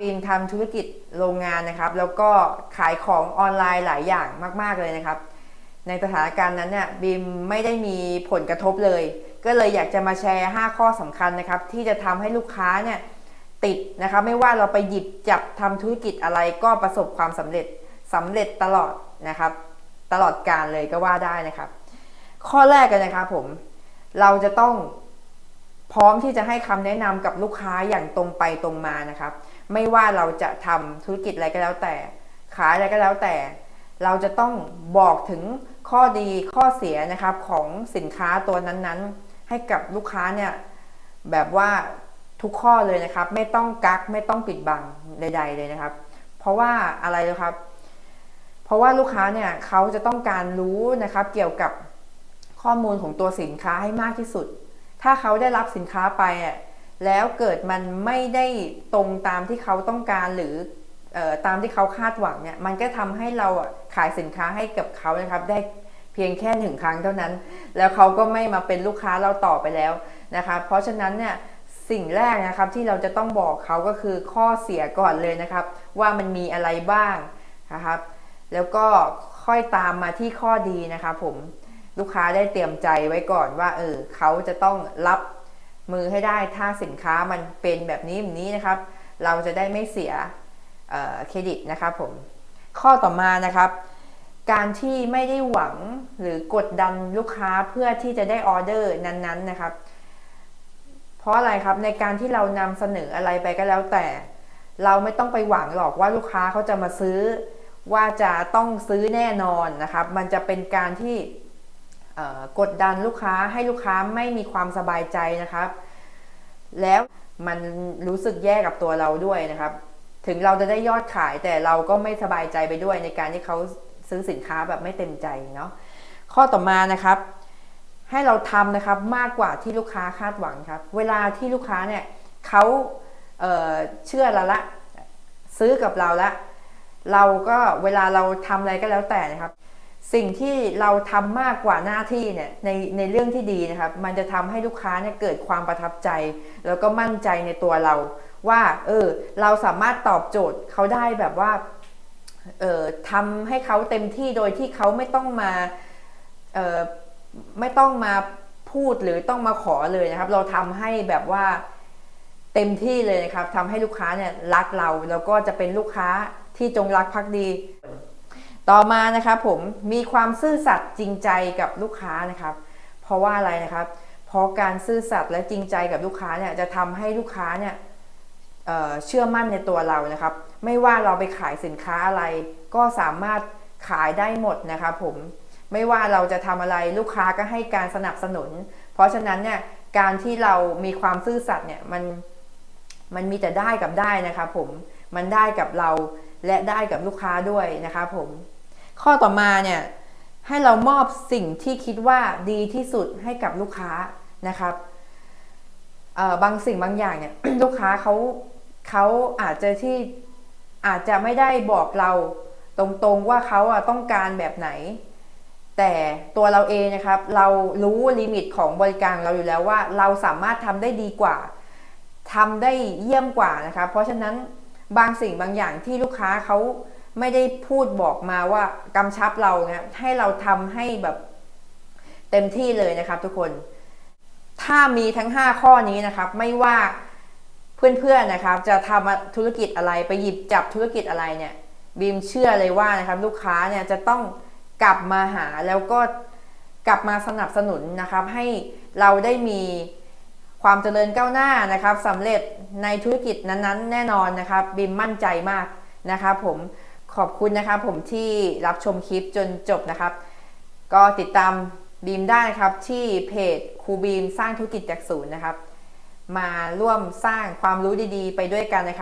บีมทำธุรกิจโรงงานนะครับ แล้วก็ขายของออนไลน์หลายอย่างมาก ๆ เลยนะครับ ในสถานการณ์นั้นเนี่ยบีมไม่ได้มีผลกระทบเลย ก็เลยอยากจะมาแชร์ 5 ข้อสำคัญนะครับ ที่จะทำให้ลูกค้าเนี่ยติดนะครับไม่ว่าเราไปหยิบจับทำธุรกิจอะไรก็ประสบความสำเร็จสำเร็จตลอดนะครับ ตลอดการเลยก็ว่าได้นะครับ ข้อแรกกันนะครับผมเราจะต้อง พร้อมที่จะให้คำแนะนำกับลูกค้าอย่างตรงไปตรงมานะครับ ไม่ว่าเราจะทำธุรกิจอะไรก็แล้วแต่ ขายอะไรก็แล้วแต่ เราจะต้องบอกถึงข้อดีข้อเสียนะครับของสินค้าตัวนั้นๆ ให้กับลูกค้าเนี่ยแบบว่าทุกข้อเลยนะครับ ไม่ต้องกักไม่ต้องปิดบังใด ๆ เลยนะครับ เพราะว่าอะไรนะครับ เพราะว่าลูกค้าเนี่ยเขาจะต้องการรู้นะครับ เกี่ยวกับข้อมูลของตัวสินค้าให้มากที่สุด ถ้าเขาได้รับสินค้าไปอะแล้วเกิดมันไม่ได้ตรงตามที่เขาต้องการหรือตามที่เขาคาดหวังเนี่ยมันก็ทำให้เราขายสินค้าให้กับเขานะครับ ได้เพียงแค่หนึ่งครั้งเท่านั้น แล้วเขาก็ไม่มาเป็นลูกค้าเราต่อไปแล้วนะคะเพราะฉะนั้นเนี่ยสิ่งแรกนะครับที่เราจะต้องบอกเขาก็คือข้อเสียก่อนเลยนะครับ ว่ามันมีอะไรบ้างนะครับ แล้วก็ค่อยตามมาที่ข้อดีนะครับผม ลูกค้าได้เตรียมใจไว้ก่อนว่าเออเขาจะต้องรับมือให้ได้ถ้าสินค้ามันเป็นแบบนี้แบบนี้นะครับ เราจะได้ไม่เสียเเครดิตนะครับผมข้อต่อมานะครับ การที่ไม่ได้หวังหรือกดดันลูกค้าเพื่อที่จะได้ออเดอร์นั้นๆนะครับ เพราะอะไรครับในการที่เรานำเสนออะไรไปก็แล้วแต่ เราไม่ต้องไปหวังหรอกว่าลูกค้าเขาจะมาซื้อ ว่าจะต้องซื้อแน่นอนนะครับ มันจะเป็นการที่ กดดันลูกค้าให้ลูกค้าไม่มีความสบายใจนะครับ แล้วมันรู้สึกแย่กับตัวเราด้วยนะครับ ถึงเราจะได้ยอดขายแต่เราก็ไม่สบายใจไปด้วยในการที่เขาซื้อสินค้าแบบไม่เต็มใจเนาะข้อต่อมานะครับ ให้เราทำนะครับมากกว่าที่ลูกค้าคาดหวังครับ เวลาที่ลูกค้าเนี่ยเขาเเชื่อเราละ ซื้อกับเราละ เราก็เวลาเราทำอะไรก็แล้วแต่นะครับ สิ่งที่เราทำมากกว่าหน้าที่เนี่ยในในเรื่องที่ดีนะครับมันจะทำให้ลูกค้าเนี่ยเกิดความประทับใจ แล้วก็มั่นใจในตัวเรา ว่าเออเราสามารถตอบโจทย์เขาได้แบบว่าเออทำให้เขาเต็มที่โดยที่เขาไม่ต้องมาเออไม่ต้องมาพูดหรือต้องมาขอเลยนะครับ เราทำให้แบบว่าเต็มที่เลยนะครับทำให้ลูกค้าเนี่ยรักเราแล้วก็จะเป็นลูกค้าที่จงรักภักดี ต่อมานะครับผมมีความซื่อสัตย์จริงใจกับลูกค้านะครับ เพราะว่าอะไรนะครับ เพราะการซื่อสัตย์และจริงใจกับลูกค้าเนี่ยจะทำให้ลูกค้าเนี่ยเเชื่อมั่นในตัวเรานะครับ ไม่ว่าเราไปขายสินค้าอะไร ก็สามารถขายได้หมดนะครับผมไม่ว่าเราจะทำอะไรลูกค้าก็ให้การสนับสนุน เพราะฉะนั้นเนี่ยการที่เรามีความซื่อสัตย์เนี่ยมันมันมีแต่ได้กับได้นะครับผมมันได้กับเราและได้กับลูกค้าด้วยนะครับผม ข้อต่อมาเนี่ยให้เรามอบสิ่งที่คิดว่าดีที่สุดให้กับลูกค้านะครับบางสิ่งบางอย่างเนี่ยลูกค้าเขาเขาอาจจะที่อาจจะไม่ได้บอกเราตรงๆว่าเขาอะต้องการแบบไหน แต่ตัวเราเองนะครับ เรารู้ลิมิตของบริการเราอยู่แล้วว่า เราสามารถทำได้ดีกว่าทำได้เยี่ยมกว่านะครับ เพราะฉะนั้นบางสิ่งบางอย่างที่ลูกค้าเขา ไม่ได้พูดบอกมาว่ากำชับเราเนี่ยให้เราทำให้แบบเต็มที่เลยนะครับทุกคน ถ้ามีทั้ง 5 ข้อนี้นะครับ ไม่ว่าเพื่อนๆนะครับ จะทำธุรกิจอะไรไปหยิบจับธุรกิจอะไรเนี่ยบีมเชื่อเลยว่านะครับ ลูกค้าเนี่ยจะต้องกลับมาหาแล้วก็กลับมาสนับสนุนนะครับ ให้เราได้มีความเจริญก้าวหน้านะครับสำเร็จในธุรกิจนั้นๆ แน่นอนนะครับบีมมั่นใจมากนะครับผม ขอบคุณนะครับผมที่รับชมคลิปจนจบนะครับ ก็ติดตามบีมได้นะครับที่เพจครูบีมสร้างธุรกิจจากศูนย์นะครับ มาร่วมสร้างความรู้ดีๆ ไปด้วยกันนะครับ